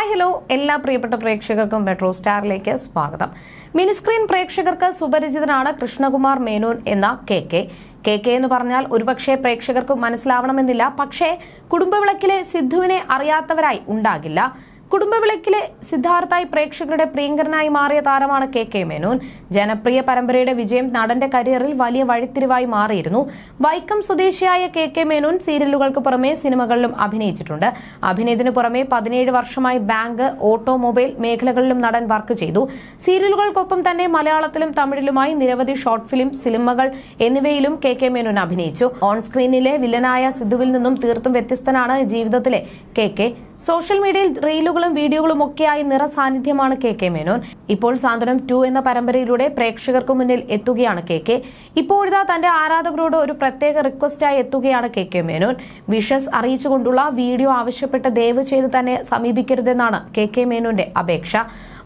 Hi hello എല്ലാ പ്രിയപ്പെട്ട പ്രേക്ഷകർക്കും മെട്രോ സ്റ്റാറിലേക്ക് സ്വാഗതം. മിനിസ്ക്രീൻ പ്രേക്ഷകർക്ക് സുപരിചിതനാണ് കൃഷ്ണകുമാർ മേനോൻ എന്ന കെ കെ. കെ കെ എന്ന് പറഞ്ഞാൽ ഒരുപക്ഷെ പ്രേക്ഷകർക്ക് മനസ്സിലാവണമെന്നില്ല. പക്ഷേ കുടുംബവിളക്കിലെ സിദ്ധുവിനെ അറിയാത്തവരായി ഉണ്ടാകില്ല. കുടുംബവിളക്കിലെ സിദ്ധാർത്ഥായി പ്രേക്ഷകരുടെ പ്രിയങ്കരനായി മാറിയ താരമാണ് കെ കെ മേനോൻ. ജനപ്രിയ പരമ്പരയുടെ വിജയം നടന്റെ കരിയറിൽ വലിയ വഴിത്തിരിവായി മാറിയിരുന്നു. വൈക്കം സ്വദേശിയായ കെ കെ മേനോൻ സീരിയലുകൾക്ക് പുറമെ സിനിമകളിലും അഭിനയിച്ചിട്ടുണ്ട്. അഭിനയത്തിനു പുറമെ പതിനേഴ് വർഷമായി ബാങ്ക് ഓട്ടോമൊബൈൽ മേഖലകളിലും നടൻ വർക്ക് ചെയ്തു. സീരിയലുകൾക്കൊപ്പം തന്നെ മലയാളത്തിലും തമിഴിലുമായി നിരവധി ഷോർട്ട് ഫിലിം സിനിമകൾ എന്നിവയിലും കെ കെ മേനോൻ അഭിനയിച്ചു. ഓൺ സ്ക്രീനിലെ വില്ലനായ സിദ്ധുവിൽ നിന്നും തീർത്തും വ്യത്യസ്തനാണ് ജീവിതത്തിലെ കെ കെ. സോഷ്യൽ മീഡിയയിൽ റീലുകളും വീഡിയോകളും ഒക്കെയായി നിറ സാന്നിധ്യമാണ് കെ കെ മേനോൻ. ഇപ്പോൾ സാന്ത്വനം ടു എന്ന പരമ്പരയിലൂടെ പ്രേക്ഷകർക്ക് മുന്നിൽ എത്തുകയാണ് കെ കെ. ഇപ്പോഴിതാ തന്റെ ആരാധകരോട് ഒരു പ്രത്യേക റിക്വസ്റ്റായി എത്തുകയാണ് കെ കെ മേനോൻ. വിഷസ് അറിയിച്ചുകൊണ്ടുള്ള വീഡിയോ ആവശ്യപ്പെട്ട് ദയവ് ചെയ്ത് തന്നെ സമീപിക്കരുതെന്നാണ് കെ കെ മേനോന്റെ അപേക്ഷ.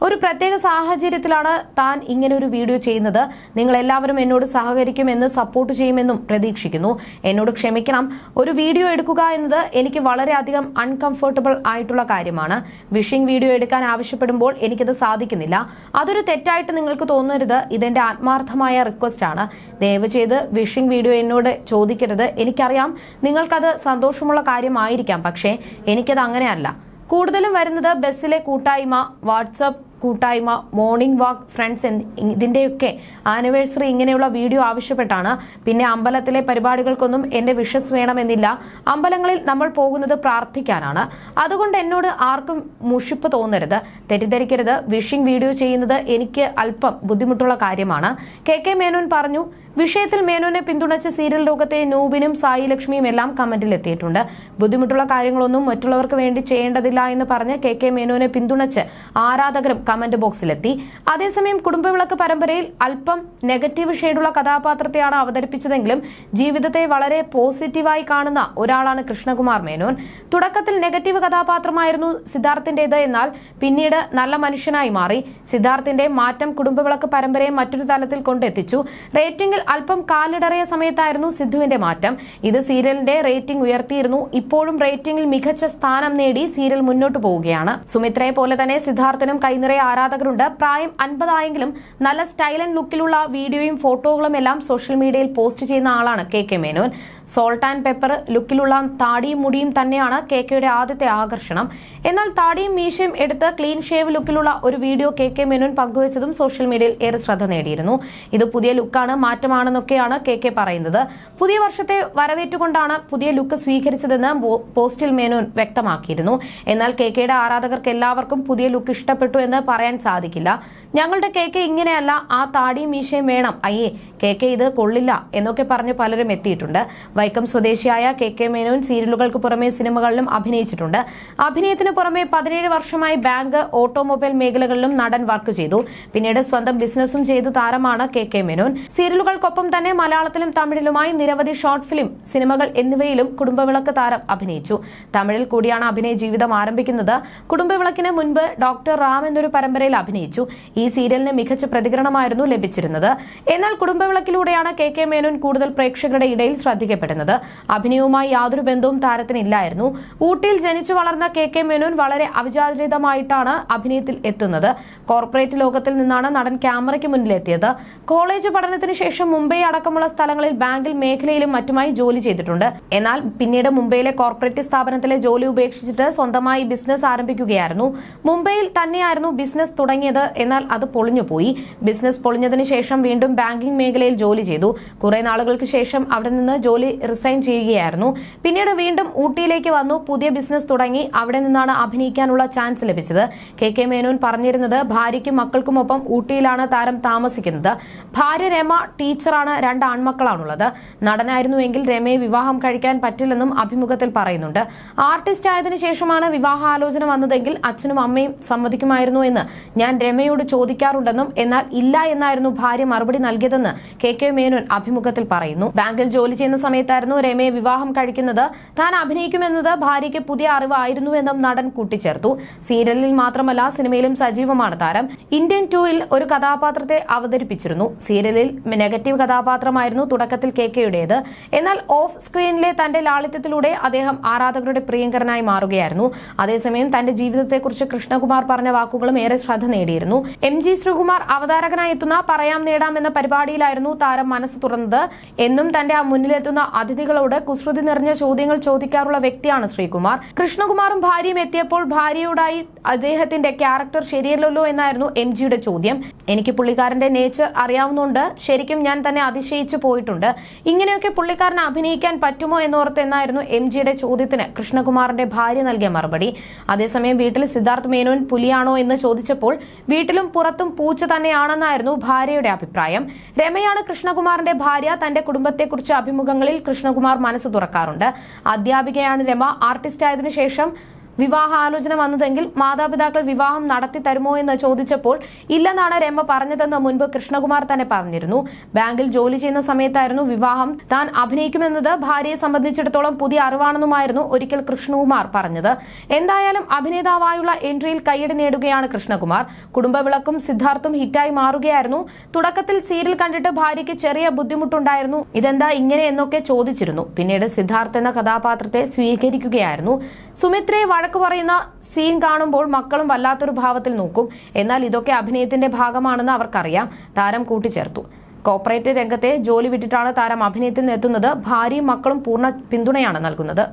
ഒരു പ്രത്യേക സാഹചര്യത്തിലാണ് താൻ ഇങ്ങനെ ഒരു വീഡിയോ ചെയ്യുന്നത്. നിങ്ങൾ എല്ലാവരും എന്നോട് സഹകരിക്കുമെന്ന് സപ്പോർട്ട് ചെയ്യുമെന്നും പ്രതീക്ഷിക്കുന്നു. എന്നോട് ക്ഷമിക്കണം. ഒരു വീഡിയോ എടുക്കുക എന്നത് എനിക്ക് വളരെയധികം അൺകംഫർട്ടബിൾ ആയിട്ടുള്ള കാര്യമാണ്. വിഷിംഗ് വീഡിയോ എടുക്കാൻ ആവശ്യപ്പെടുമ്പോൾ എനിക്കത് സാധിക്കുന്നില്ല. അതൊരു തെറ്റായിട്ട് നിങ്ങൾക്ക് തോന്നരുത്. ഇതെന്റെ ആത്മാർത്ഥമായ റിക്വസ്റ്റ് ആണ്. ദയവ് ചെയ്ത് വിഷിംഗ് വീഡിയോ എന്നോട് ചോദിക്കരുത്. എനിക്കറിയാം നിങ്ങൾക്കത് സന്തോഷമുള്ള കാര്യമായിരിക്കാം. പക്ഷേ എനിക്കത് അങ്ങനെയല്ല. കൂടുതലും വരുന്നത് ബസ്സിലെ കൂട്ടായ്മ വാട്സപ്പ് കൂട്ടായ്മ മോർണിംഗ് വാക്ക് ഫ്രണ്ട്സ് ഇതിന്റെയൊക്കെ ആനിവേഴ്സറി ഇങ്ങനെയുള്ള വീഡിയോ ആവശ്യപ്പെട്ടാണ്. പിന്നെ അമ്പലത്തിലെ പരിപാടികൾക്കൊന്നും എന്റെ വിഷസ് വേണമെന്നില്ല. അമ്പലങ്ങളിൽ നമ്മൾ പോകുന്നത് പ്രാർത്ഥിക്കാനാണ്. അതുകൊണ്ട് എന്നോട് ആർക്കും മുഷിപ്പ് തോന്നരുത്. തെറ്റിദ്ധരിക്കരുത്. വിഷിംഗ് വീഡിയോ ചെയ്യുന്നത് എനിക്ക് അല്പം ബുദ്ധിമുട്ടുള്ള കാര്യമാണ്. കെ കെ മേനോൻ പറഞ്ഞു വിഷയത്തിൽ മേനോനെ പിന്തുണച്ച സീരിയൽ ലോകത്തെ നൂബിനും സായി ലക്ഷ്മിയും എല്ലാം കമന്റിൽ എത്തിയിട്ടുണ്ട്. ബുദ്ധിമുട്ടുള്ള കാര്യങ്ങളൊന്നും മറ്റുള്ളവർക്ക് വേണ്ടി ചെയ്യേണ്ടതില്ല എന്ന് പറഞ്ഞ് കെ കെ മേനോനെ പിന്തുണച്ച് ആരാധകരും കമന്റ് ബോക്സിലെത്തി. അതേസമയം കുടുംബവിളക്ക് പരമ്പരയിൽ അല്പം നെഗറ്റീവ് ഷെയ്ഡുള്ള കഥാപാത്രത്തെയാണ് അവതരിപ്പിച്ചതെങ്കിലും ജീവിതത്തെ വളരെ പോസിറ്റീവായി കാണുന്ന ഒരാളാണ് കൃഷ്ണകുമാർ മേനോൻ. തുടക്കത്തിൽ നെഗറ്റീവ് കഥാപാത്രമായിരുന്നു സിദ്ധാർത്ഥിന്റേത് എന്നാൽ പിന്നീട് നല്ല മനുഷ്യനായി മാറി. സിദ്ധാർത്ഥിന്റെ മാറ്റം കുടുംബവിളക്ക് പരമ്പരയെ മറ്റൊരു തലത്തിൽ കൊണ്ടെത്തിച്ചു. റേറ്റിംഗിൽ അല്പം കാലിടറിയ സമയത്തായിരുന്നു സിദ്ധുവിന്റെ മാറ്റം. ഇത് സീരിയലിന്റെ റേറ്റിംഗ് ഉയർത്തിയിരുന്നു. ഇപ്പോഴും റേറ്റിംഗിൽ മികച്ച സ്ഥാനം നേടി സീരിയൽ മുന്നോട്ട് പോവുകയാണ്. സുമിത്രയെ പോലെ തന്നെ സിദ്ധാർത്ഥനും കൈനിറയ ആരാധകരുണ്ട്. പ്രായം അൻപതായെങ്കിലും നല്ല സ്റ്റൈൽ ആൻഡ് ലുക്കിലുള്ള വീഡിയോയും ഫോട്ടോകളും എല്ലാം സോഷ്യൽ മീഡിയയിൽ പോസ്റ്റ് ചെയ്യുന്ന ആളാണ് K K Menon. Salt and pepper ലുക്കിലുള്ള താടിയും മുടിയും തന്നെയാണ് കെ കെയുടെ ആദ്യത്തെ ആകർഷണം. എന്നാൽ താടിയും മീശയും എടുത്ത് ക്ലീൻ ഷേവ് ലുക്കിലുള്ള ഒരു വീഡിയോ കെ കെ മേനോൻ പങ്കുവച്ചതും സോഷ്യൽ മീഡിയയിൽ ഏറെ ശ്രദ്ധ നേടിയിരുന്നു. ഇത് പുതിയ ലുക്കാണ് മാറ്റമാണെന്നൊക്കെയാണ് കെ കെ പറയുന്നത്. പുതിയ വർഷത്തെ വരവേറ്റുകൊണ്ടാണ് പുതിയ ലുക്ക് സ്വീകരിച്ചതെന്ന് പോസ്റ്റിൽ മേനോൻ വ്യക്തമാക്കിയിരുന്നു. എന്നാൽ കെ കെയുടെ ആരാധകർക്ക് എല്ലാവർക്കും പുതിയ ലുക്ക് ഇഷ്ടപ്പെട്ടു എന്ന് പറയാൻ സാധിക്കില്ല. ഞങ്ങളുടെ കെ കെ ഇങ്ങനെയല്ല ആ താടിയും മീശയും വേണം. അയ്യേ കെ കെ ഇത് കൊള്ളില്ല എന്നൊക്കെ പറഞ്ഞ് പലരും എത്തിയിട്ടുണ്ട്. വൈക്കം സ്വദേശിയായ കെ കെ മേനോൻ സീരിയലുകൾക്ക് പുറമെ സിനിമകളിലും അഭിനയിച്ചിട്ടുണ്ട്. അഭിനയത്തിന് പുറമെ പതിനേഴ് വർഷമായി ബാങ്ക് ഓട്ടോമൊബൈൽ മേഖലകളിലും നടൻ വർക്ക് ചെയ്തു. പിന്നീട് സ്വന്തം ബിസിനസ്സും ചെയ്തു താരമാണ് കെ കെ മേനോൻ. സീരിയലുകൾക്കൊപ്പം തന്നെ മലയാളത്തിലും തമിഴിലുമായി നിരവധി ഷോർട്ട് ഫിലിം സിനിമകൾ എന്നിവയിലും കുടുംബവിളക്ക് താരം അഭിനയിച്ചു. തമിഴിൽ കൂടിയാണ് അഭിനയ ജീവിതം ആരംഭിക്കുന്നത്. കുടുംബവിളക്കിന് മുൻപ് ഡോക്ടർ റാം എന്നൊരു പരമ്പരയിൽ അഭിനയിച്ചു. ഈ സീരിയലിന് മികച്ച പ്രതികരണമായിരുന്നു ലഭിച്ചിരുന്നത്. എന്നാൽ കുടുംബവിളക്കിലൂടെയാണ് കെ കെ മേനോൻ കൂടുതൽ പ്രേക്ഷകരുടെ ഇടയിൽ ശ്രദ്ധിക്കപ്പെടുന്നത്. അഭിനയവുമായി യാതൊരു ബന്ധവും താരത്തിനില്ലായിരുന്നു. ഊട്ടിയിൽ ജനിച്ചു വളർന്ന കെ കെ മേനോൻ വളരെ അവിചാരിതമായിട്ടാണ് അഭിനയത്തിൽ എത്തുന്നത്. കോർപ്പറേറ്റ് ലോകത്തിൽ നിന്നാണ് നടൻ ക്യാമറയ്ക്ക് മുന്നിലെത്തിയത്. കോളേജ് പഠനത്തിന് ശേഷം മുംബൈ അടക്കമുള്ള സ്ഥലങ്ങളിൽ ബാങ്കിൽ മേഖലയിലും മറ്റുമായി ജോലി ചെയ്തിട്ടുണ്ട്. എന്നാൽ പിന്നീട് മുംബൈയിലെ കോർപ്പറേറ്റ് സ്ഥാപനത്തിലെ ജോലി ഉപേക്ഷിച്ചിട്ട് സ്വന്തമായി ബിസിനസ് ആരംഭിക്കുകയായിരുന്നു. മുംബൈയിൽ തന്നെയായിരുന്നു ബിസിനസ് തുടങ്ങിയത് എന്നാൽ അത് പൊളിഞ്ഞുപോയി. ബിസിനസ് പൊളിഞ്ഞതിന് ശേഷം വീണ്ടും ബാങ്കിംഗ് മേഖലയിൽ ജോലി ചെയ്തു. കുറെ നാളുകൾക്ക് ശേഷം അവിടെ നിന്ന് ജോലി റിസൈൻ ചെയ്യുകയായിരുന്നു. പിന്നീട് വീണ്ടും ഊട്ടിയിലേക്ക് വന്നു. പുതിയ ബിസിനസ് തുടങ്ങി. അവിടെ നിന്നാണ് അഭിനയിക്കാനുള്ള ചാൻസ് ലഭിച്ചത്. കെ കെ മേനോൻ പറഞ്ഞിരുന്നത് ഭാര്യയ്ക്കും മക്കൾക്കുമൊപ്പം ഊട്ടിയിലാണ് താരം താമസിക്കുന്നത്. ഭാര്യ രമ ടീച്ചറാണ് രണ്ട് ആൺമക്കളാണുള്ളത്. നടനായിരുന്നുവെങ്കിൽ രമയെ വിവാഹം കഴിക്കാൻ പറ്റില്ലെന്നും അഭിമുഖത്തിൽ പറയുന്നുണ്ട്. ആർട്ടിസ്റ്റ് ആയതിനു ശേഷമാണ് വിവാഹാലോചന വന്നതെങ്കിൽ അച്ഛനും അമ്മയും സമ്മതിക്കുമായിരുന്നു എന്ന് ഞാൻ രമയോട് ചോദിക്കാറുണ്ടെന്നും എന്നാൽ ഇല്ല എന്നായിരുന്നു ഭാര്യ മറുപടി നൽകിയതെന്ന് കെ കെ മേനോൻ അഭിമുഖത്തിൽ പറയുന്നു. ബാങ്കിൽ ജോലി ചെയ്യുന്ന സമയത്തായിരുന്നു രമയെ വിവാഹം കഴിക്കുന്നത്. താൻ അഭിനയിക്കുമെന്നത് ഭാര്യയ്ക്ക് പുതിയ അറിവായിരുന്നുവെന്നും നടൻ കൂട്ടിച്ചേർത്തു. സീരിയലിൽ മാത്രമല്ല സിനിമയിലും സജീവമാണ് താരം. ഇന്ത്യൻ ടൂയിൽ ഒരു കഥാപാത്രത്തെ അവതരിപ്പിച്ചിരുന്നു. സീരിയലിൽ നെഗറ്റീവ് കഥാപാത്രമായിരുന്നു തുടക്കത്തിൽ കെ കെയുടേത്. എന്നാൽ ഓഫ് സ്ക്രീനിലെ തന്റെ ലാളിത്യത്തിലൂടെ അദ്ദേഹം ആരാധകരുടെ പ്രിയങ്കരനായി മാറുകയായിരുന്നു. അതേസമയം തന്റെ ജീവിതത്തെക്കുറിച്ച് കൃഷ്ണകുമാർ പറഞ്ഞ വാക്കുകളും ഏറെ ശ്രദ്ധ നേടിയിരുന്നു. എം ജി ശ്രീകുമാർ അവതാരകനായി എത്തുന്ന പറയാം നേടാം എന്ന പരിപാടിയിലായിരുന്നു താരം മനസ്സ് തുറന്നത്. എന്നും തന്റെ ആ മുന്നിലെത്തുന്ന അതിഥികളോട് കുസൃതി നിറഞ്ഞ ചോദ്യങ്ങൾ ചോദിക്കാറുള്ള വ്യക്തിയാണ് ശ്രീകുമാർ. കൃഷ്ണകുമാറും ഭാര്യയും എത്തിയപ്പോൾ ഭാര്യയോടായി അദ്ദേഹത്തിന്റെ ക്യാരക്ടർ ശരിയല്ലല്ലോ എന്നായിരുന്നു എം ജിയുടെ ചോദ്യം. എനിക്ക് പുള്ളിക്കാരന്റെ നേച്ചർ അറിയാവുന്നതുകൊണ്ട് ശരിക്കും ഞാൻ തന്നെ അതിശയിച്ചു പോയിട്ടുണ്ട്. ഇങ്ങനെയൊക്കെ പുള്ളിക്കാരന് അഭിനയിക്കാൻ പറ്റുമോ എന്നോർത്ത് എന്നായിരുന്നു എം ജിയുടെ ചോദ്യത്തിന് കൃഷ്ണകുമാറിന്റെ ഭാര്യ നൽകിയ മറുപടി. അതേസമയം വീട്ടിൽ സിദ്ധാർത്ഥ് മേനോൻ പുലിയാണോ എന്ന് ചോദിച്ചപ്പോൾ വീട്ടിലും പുറത്തും പൂച്ച തന്നെയാണെന്നായിരുന്നു ഭാര്യയുടെ അഭിപ്രായം. രമയാണ് കൃഷ്ണകുമാറിന്റെ ഭാര്യ. തന്റെ കുടുംബത്തെക്കുറിച്ച് അഭിമുഖങ്ങളിൽ കൃഷ്ണകുമാർ മനസ്സ് തുറക്കാറുണ്ട്. അധ്യാപികയാണ് രമ. ആർട്ടിസ്റ്റ് ആയതിനു ശേഷം വിവാഹാലോചന വന്നതെങ്കിൽ മാതാപിതാക്കൾ വിവാഹം നടത്തി തരുമോ എന്ന് ചോദിച്ചപ്പോൾ ഇല്ലെന്നാണ് രമ പറഞ്ഞതെന്ന് മുൻപ് കൃഷ്ണകുമാർ തന്നെ പറഞ്ഞിരുന്നു. ബാങ്കിൽ ജോലി ചെയ്യുന്ന സമയത്തായിരുന്നു വിവാഹം താൻ അഭിനയിക്കുമെന്നത് ഭാര്യയെ സംബന്ധിച്ചിടത്തോളം പുതിയ അറിവാണെന്നുമായിരുന്നു ഒരിക്കൽ കൃഷ്ണകുമാർ പറഞ്ഞത്. എന്തായാലും അഭിനേതാവായുള്ള എൻട്രിയിൽ കൈയടി നേടുകയാണ് കൃഷ്ണകുമാർ. കുടുംബവിളക്കും സിദ്ധാർത്ഥും ഹിറ്റായി മാറുകയായിരുന്നു. തുടക്കത്തിൽ സീരിയൽ കണ്ടിട്ട് ഭാര്യയ്ക്ക് ചെറിയ ബുദ്ധിമുട്ടുണ്ടായിരുന്നു. ഇതെന്താ ഇങ്ങനെ എന്നൊക്കെ ചോദിച്ചിരുന്നു. പിന്നീട് സിദ്ധാർത്ഥ് എന്ന കഥാപാത്രത്തെ സ്വീകരിക്കുകയായിരുന്നു. സുമിത്രയെ വഴക്ക് പറയുന്ന സീൻ കാണുമ്പോൾ മക്കളും വല്ലാത്തൊരു ഭാവത്തിൽ നോക്കും. എന്നാൽ ഇതൊക്കെ അഭിനയത്തിന്റെ ഭാഗമാണെന്ന് അവർക്കറിയാം. താരം കൂട്ടിച്ചേർത്തു. കോർപ്പറേറ്റ് രംഗത്തെ ജോലി വിട്ടിട്ടാണ് താരം അഭിനയത്തിൽ എത്തുന്നത്. ഭാര്യയും മക്കളും പൂർണ പിന്തുണയാണ് നൽകുന്നത്.